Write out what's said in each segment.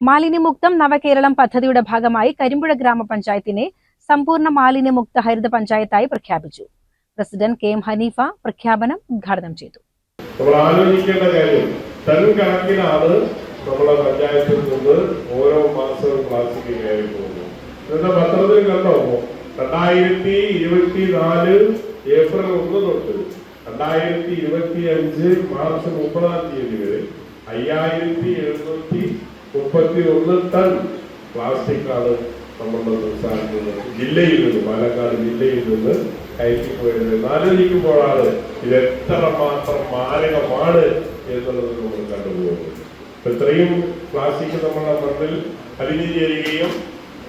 മാലിന്യമുക്തം നവകേരളം പദ്ധതിയുടെ ഭാഗമായി കരിമ്പുഴ ഗ്രാമപഞ്ചായത്തിനെ സമ്പൂർണ മാലിന്യമുക്ത ഹരിത പഞ്ചായത്തായി പ്രഖ്യാപിച്ചു. പ്രസിഡന്റ് കെ എം ഹനീഫ പ്രഖ്യാപനം ഉദ്ഘാടനം ചെയ്തു. നമ്മൾ ആലോചിക്കേണ്ട കാര്യം ടൺ കണക്കിനാണ് നമ്മുടെ പഞ്ചായത്തിൽ നിന്ന് ഓരോ മാസവും പ്ലാസ്റ്റിക് കയറി പോകുന്നത് പത്രത്തിൽ കണ്ടോ? രണ്ടായിരത്തി ഇരുപത്തി നാല് ഏപ്രിൽ ഒന്ന് തൊട്ട് രണ്ടായിരത്തി ഇരുപത്തി അഞ്ച് മാർച്ച് മുപ്പതാം തീയതി വരെ അയ്യായിരത്തി എഴുന്നൂറ്റി മുപ്പത്തി ഒന്ന് ടൺ പ്ലാസ്റ്റിക് ആണ് നമ്മുടെ സംസ്ഥാനത്ത് ജില്ലയിൽ നിന്ന് പാലക്കാട് ജില്ലയിൽ നിന്ന് കയറ്റി പോയത് ആലോചിക്കുമ്പോഴാണ് ഇത് എത്ര മാത്രം മാരകമാണ് എന്നുള്ളത് നമ്മൾ കണ്ടുപോകുന്നത്. ഇത്രയും പ്ലാസ്റ്റിക് നമ്മുടെ മണ്ണിൽ അലിഞ്ഞു ചേരുകയും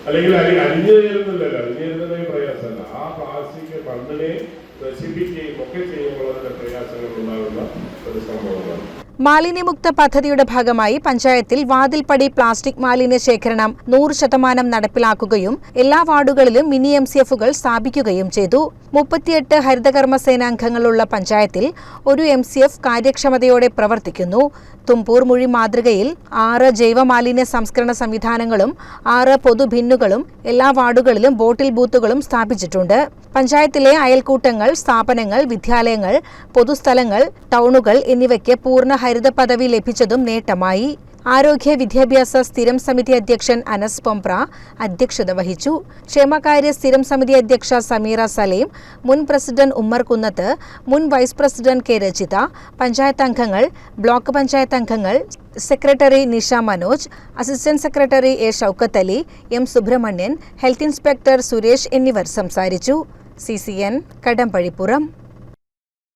അല്ലെങ്കിൽ അലി അലിഞ്ഞു ചേരുന്നില്ലല്ലോ അലിഞ്ഞു ചേരുന്നതിന് പ്രയാസമല്ല. ആ പ്ലാസ്റ്റിക് മണ്ണിനെ നശിപ്പിക്കുകയും ഒക്കെ ചെയ്യുമ്പോൾ അതിന്റെ പ്രയാസങ്ങൾ ഉണ്ടാകുന്ന ഒരു സംഭവമാണ്. മാലിന്യമുക്ത പദ്ധതിയുടെ ഭാഗമായി പഞ്ചായത്തിൽ വാതിൽപ്പടി പ്ലാസ്റ്റിക് മാലിന്യ ശേഖരണം നൂറ് ശതമാനം നടപ്പിലാക്കുകയും എല്ലാ വാർഡുകളിലും മിനി എം സി എഫുകൾ സ്ഥാപിക്കുകയും ചെയ്തു. മുപ്പത്തിയെട്ട് ഹരിതകർമ്മ സേനാംഗങ്ങളുള്ള പഞ്ചായത്തിൽ ഒരു എം സി എഫ് കാര്യക്ഷമതയോടെ പ്രവർത്തിക്കുന്നു. തുമ്പൂർ മുഴി മാതൃകയിൽ ആറ് ജൈവമാലിന്യ സംസ്കരണ സംവിധാനങ്ങളും ആറ് പൊതുഭിന്നുകളും എല്ലാ വാർഡുകളിലും ബോട്ടിൽ ബൂത്തുകളും സ്ഥാപിച്ചിട്ടുണ്ട്. പഞ്ചായത്തിലെ അയൽക്കൂട്ടങ്ങൾ സ്ഥാപനങ്ങൾ വിദ്യാലയങ്ങൾ പൊതുസ്ഥലങ്ങൾ ടൗണുകൾ എന്നിവയ്ക്ക് പൂർണ ഹരിത പദവി ലഭിച്ചതും നേട്ടമായി. ആരോഗ്യ വിദ്യാഭ്യാസ സ്ഥിരം സമിതി അധ്യക്ഷൻ അനസ് പൊംപ്ര അധ്യക്ഷത വഹിച്ചു. ക്ഷേമകാര്യ സ്ഥിരം സമിതി അധ്യക്ഷ സമീറ സലീം മുൻ പ്രസിഡന്റ് ഉമ്മർ കുന്നത്ത് മുൻ vice president K Rachitha panchayat അംഗങ്ങൾ ബ്ലോക്ക് പഞ്ചായത്ത് അംഗങ്ങൾ secretary Nisha Manoj assistant secretary A Shoukath Ali M Subrahmanyan health inspector Suresh എന്നിവർ സംസാരിച്ചു. C C N Kadambazhipuram.